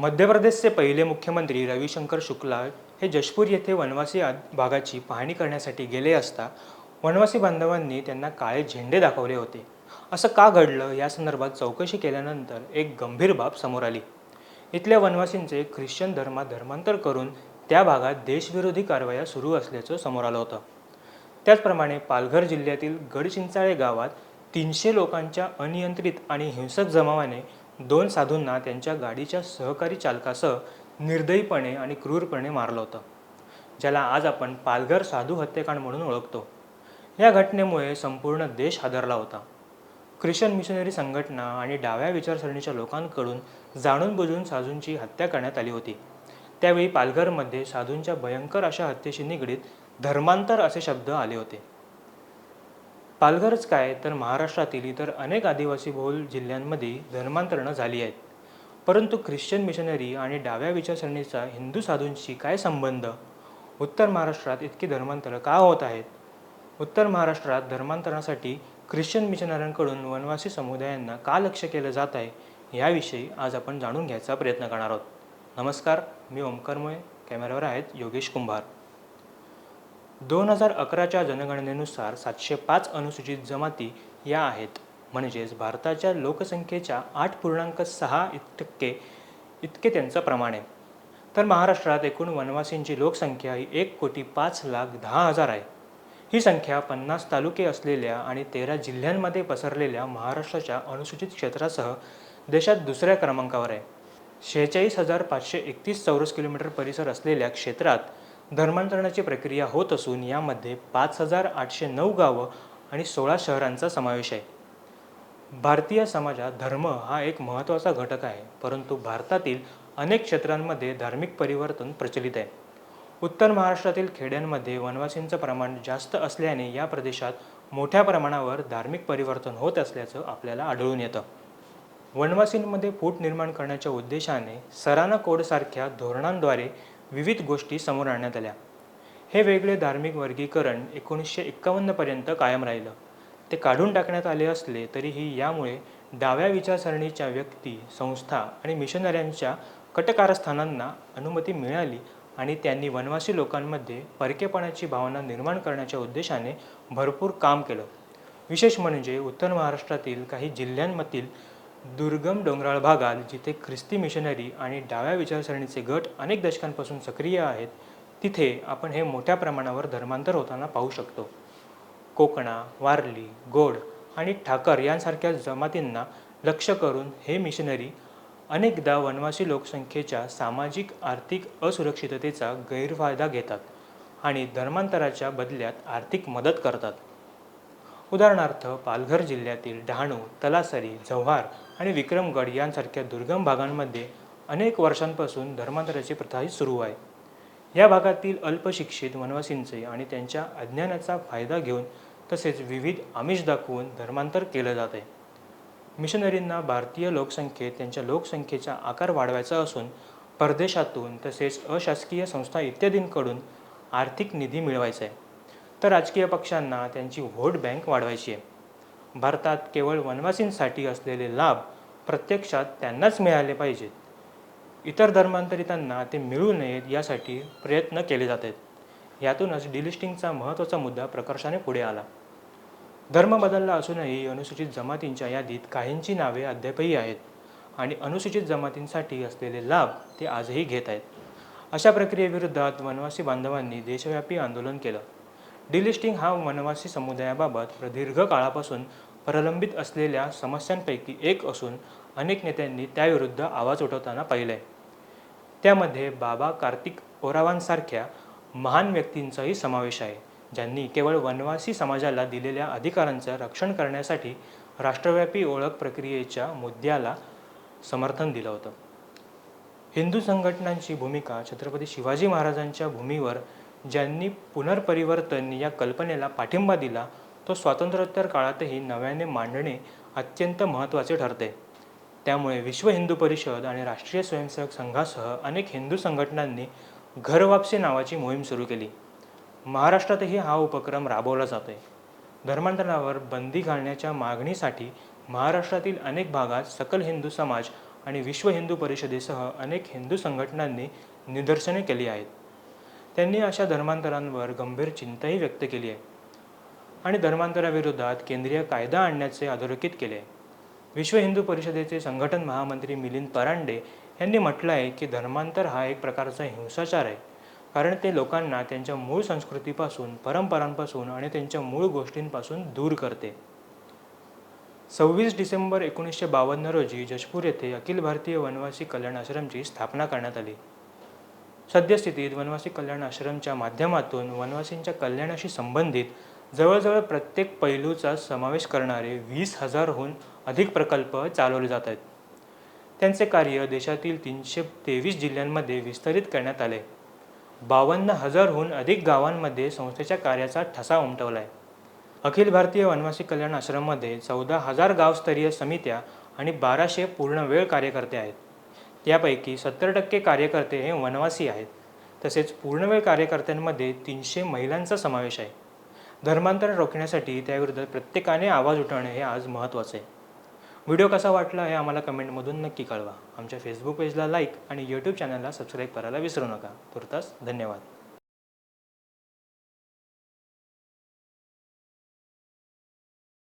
मध्य प्रदेशचे पहिले मुख्यमंत्री रविशंकर शुक्ला हे जशपूर येथे वनवासी भागाची पाहणी करण्यासाठी गेले असता वनवासी बांधवांनी त्यांना काळे झेंडे दाखवले होते. असं का घडलं या संदर्भात चौकशी केल्यानंतर एक गंभीर बाब समोर आली. इथल्या वनवासींचे ख्रिश्चन धर्मात धर्मांतर करून त्या भागात देशविरोधी कारवाया सुरू असल्याचं समोर आलं होतं. त्याचप्रमाणे पालघर जिल्ह्यातील गडचिंचाळे गावात तीनशे लोकांच्या अनियंत्रित आणि हिंसक जमावाने दोन साधूंना त्यांच्या गाडीच्या सहकारी चालकासह निर्दयीपणे आणि क्रूरपणे मारलं होतं ज्याला आज आपण पालघर साधू हत्याकांड म्हणून ओळखतो. या घटनेमुळे संपूर्ण देश हादरला होता. ख्रिश्चन मिशनरी संघटना आणि डाव्या विचारसरणीच्या लोकांकडून जाणून बुजून साधूंची हत्या करण्यात आली होती. त्यावेळी पालघरमध्ये साधूंच्या भयंकर अशा हत्येशी निगडीत धर्मांतर असे शब्द आले होते. पालघरच काय तर महाराष्ट्रातील इतर अनेक आदिवासी बहुल जिल्ह्यांमध्ये धर्मांतरणं झाली आहेत. परंतु ख्रिश्चन मिशनरी आणि डाव्या विचारसरणीचा हिंदू साधूंशी काय संबंध? उत्तर महाराष्ट्रात इतकी धर्मांतरं का होत आहेत? उत्तर महाराष्ट्रात धर्मांतरणासाठी ख्रिश्चन मिशनऱ्यांकडून वनवासी समुदायांना का लक्ष केलं जात आहे? याविषयी आज आपण जाणून घ्यायचा प्रयत्न करणार आहोत. नमस्कार मी ओमकार मुळे. कॅमेऱ्यावर आहेत योगेश कुंभार. दोन हजार अकराच्या जनगणनेनुसार सातशे पाच अनुसूचित जमाती या आहेत. म्हणजेच भारताच्या लोकसंख्येच्या आठ पूर्णांक सहा टक्के इतके त्यांचं प्रमाण आहे. तर महाराष्ट्रात एकूण वनवासींची लोकसंख्या ही एक कोटी पाच लाख दहा हजार आहे. ही संख्या पन्नास तालुके असलेल्या आणि तेरा जिल्ह्यांमध्ये पसरलेल्या महाराष्ट्राच्या अनुसूचित क्षेत्रासह देशात दुसऱ्या क्रमांकावर आहे. शेहेचाळीस हजार पाचशे एकतीस चौरस किलोमीटर परिसर असलेल्या क्षेत्रात धर्मांतरणाची प्रक्रिया होत असून यामध्ये पाच हजार आठशे नऊ गावं आणि सोळा शहरांचा समावेश आहे. भारतीय समाजात धर्म हा एक महत्त्वाचा घटक आहे परंतु भारतातील अनेक क्षेत्रांमध्ये धार्मिक परिवर्तन प्रचलित आहे. उत्तर महाराष्ट्रातील खेड्यांमध्ये वनवासींचं प्रमाण जास्त असल्याने या प्रदेशात मोठ्या प्रमाणावर धार्मिक परिवर्तन होत असल्याचं आपल्याला आढळून येतं. वनवासींमध्ये फूट निर्माण करण्याच्या उद्देशाने सराना कोडसारख्या धोरणांद्वारे विविध गोष्टी समोर आणण्यात आल्या. हे वेगळे धार्मिक वर्गीकरण एकोणीसशे एक्कावन्नपर्यंत कायम राहिलं. ते काढून टाकण्यात आले असले तरीही यामुळे डाव्या विचारसरणीच्या व्यक्ती संस्था आणि मिशनऱ्यांच्या कटकारस्थानांना अनुमती मिळाली आणि त्यांनी वनवासी लोकांमध्ये परकेपणाची भावना निर्माण करण्याच्या उद्देशाने भरपूर काम केलं. विशेष म्हणजे उत्तर महाराष्ट्रातील काही जिल्ह्यांमधील दुर्गम डोंगराळ भागात जिथे ख्रिस्ती मिशनरी आणि डाव्या विचारसरणीचे गट अनेक दशकांपासून सक्रिय आहेत तिथे आपण हे मोठ्या प्रमाणावर धर्मांतर होताना पाहू शकतो. कोकणा वारली गोड आणि ठाकर यांसारख्या जमातींना लक्ष करून हे मिशनरी अनेकदा वनवासी लोकसंख्येच्या सामाजिक आर्थिक असुरक्षिततेचा गैरफायदा घेतात आणि धर्मांतराच्या बदल्यात आर्थिक मदत करतात. उदाहरणार्थ पालघर जिल्ह्यातील डहाणू तलासरी जव्हार आणि विक्रमगड यांसारख्या दुर्गम भागांमध्ये अनेक वर्षांपासून धर्मांतराची प्रथाही सुरू आहे. या भागातील अल्पशिक्षित वनवासींचे आणि त्यांच्या अज्ञानाचा फायदा घेऊन तसेच विविध आमिष दाखवून धर्मांतर केलं जात आहे. मिशनरींना भारतीय लोकसंख्येत त्यांच्या लोकसंख्येचा आकार वाढवायचा असून परदेशातून तसेच अशासकीय संस्था इत्यादींकडून आर्थिक निधी मिळवायचा आहे. तर राजकीय पक्षांना त्यांची व्होट बँक वाढवायची आहे. भारतात केवळ वनवासींसाठी असलेले लाभ प्रत्यक्षात त्यांनाच मिळाले पाहिजेत. इतर धर्मांतरितांना ते मिळू नयेत यासाठी प्रयत्न केले जात आहेत यातूनच डिलिस्टिंगचा महत्त्वाचा मुद्दा प्रकर्षाने पुढे आला. धर्म बदलला असूनही अनुसूचित जमातींच्या यादीत काहींची नावे अद्यापही आहेत आणि अनुसूचित जमातींसाठी असलेले लाभ ते आजही घेत आहेत. अशा प्रक्रियेविरोधात वनवासी बांधवांनी देशव्यापी आंदोलन केलं. डिलिस्टिंग हा वनवासी समुदायाबाबत प्रदीर्घ काळापासून प्रलंबित असलेल्या समस्यांपैकी एक असून अनेक नेत्यांनी त्याविरुद्ध आवाज उठवताना पाहिलं आहे त्यामध्ये बाबा कार्तिक ओरावांसारख्या महान व्यक्तींचाही समावेश आहे ज्यांनी केवळ वनवासी समाजाला दिलेल्या अधिकारांचं रक्षण करण्यासाठी राष्ट्रव्यापी ओळख प्रक्रियेच्या मुद्द्याला समर्थन दिलं होतं. हिंदू संघटनांची भूमिका छत्रपती शिवाजी महाराजांच्या भूमीवर ज्यांनी पुनर्परिवर्तन या कल्पनेला पाठिंबा दिला तो स्वातंत्र्योत्तर काळातही नव्याने मांडणे अत्यंत महत्त्वाचे ठरते. त्यामुळे विश्व हिंदू परिषद आणि राष्ट्रीय स्वयंसेवक संघासह अनेक हिंदू संघटनांनी घरवापसी नावाची मोहीम सुरू केली. महाराष्ट्रातही हा उपक्रम राबवला जातोय. धर्मांतरणावर बंदी घालण्याच्या मागणीसाठी महाराष्ट्रातील अनेक भागात सकल हिंदू समाज आणि विश्व हिंदू परिषदेसह अनेक हिंदू संघटनांनी निदर्शने केली आहेत. त्यांनी अशा धर्मांतरांवर गंभीर चिंताही व्यक्त केली आहे. आणि धर्मांतराविरोधात केंद्रीय कायदा आणण्याचे अधोरेखित केले आहे. विश्व हिंदू परिषदेचे संघटन महामंत्री मिलिंद परांडे यांनी म्हटलं आहे की धर्मांतर हा एक प्रकारचा हिंसाचार आहे. कारण ते लोकांना त्यांच्या मूळ संस्कृतीपासून परंपरांपासून आणि त्यांच्या मूळ गोष्टींपासून दूर करते. सव्वीस डिसेंबर एकोणीसशे बावन्न रोजी जशपूर येथे अखिल भारतीय वनवासी कल्याण आश्रमची स्थापना करण्यात आली. सद्यस्थितीत वनवासी कल्याण आश्रमच्या माध्यमातून वनवासींच्या कल्याणाशी संबंधित जवळजवळ प्रत्येक पैलूचा समावेश करणारे वीस हजारहून अधिक प्रकल्प चालवले जात आहेत. त्यांचे कार्य देशातील तीनशे तेवीस जिल्ह्यांमध्ये विस्तारित करण्यात आले. बावन्न हजारहून अधिक गावांमध्ये संस्थेच्या कार्याचा ठसा उमटवला आहे अखिल भारतीय वनवासी कल्याण आश्रममध्ये चौदा हजार गावस्तरीय समित्या आणि बाराशे पूर्णवेळ कार्यकर्ते आहेत. त्यापैकी सत्तर टक्के कार्यकर्ते हे वनवासी आहेत. तसेच पूर्णवेळ कार्यकर्त्यांमध्ये तीनशे महिलांचा समावेश आहे. धर्मांतरण रोखण्यासाठी त्याविरुद्ध प्रत्येकाने आवाज उठवणे हे आज महत्त्वाचं आहे. व्हिडिओ कसा वाटला हे आम्हाला कमेंटमधून नक्की कळवा. आमच्या फेसबुक पेजला लाईक आणि यूट्यूब चॅनलला सबस्क्राईब करायला विसरू नका. तुर्तास धन्यवाद.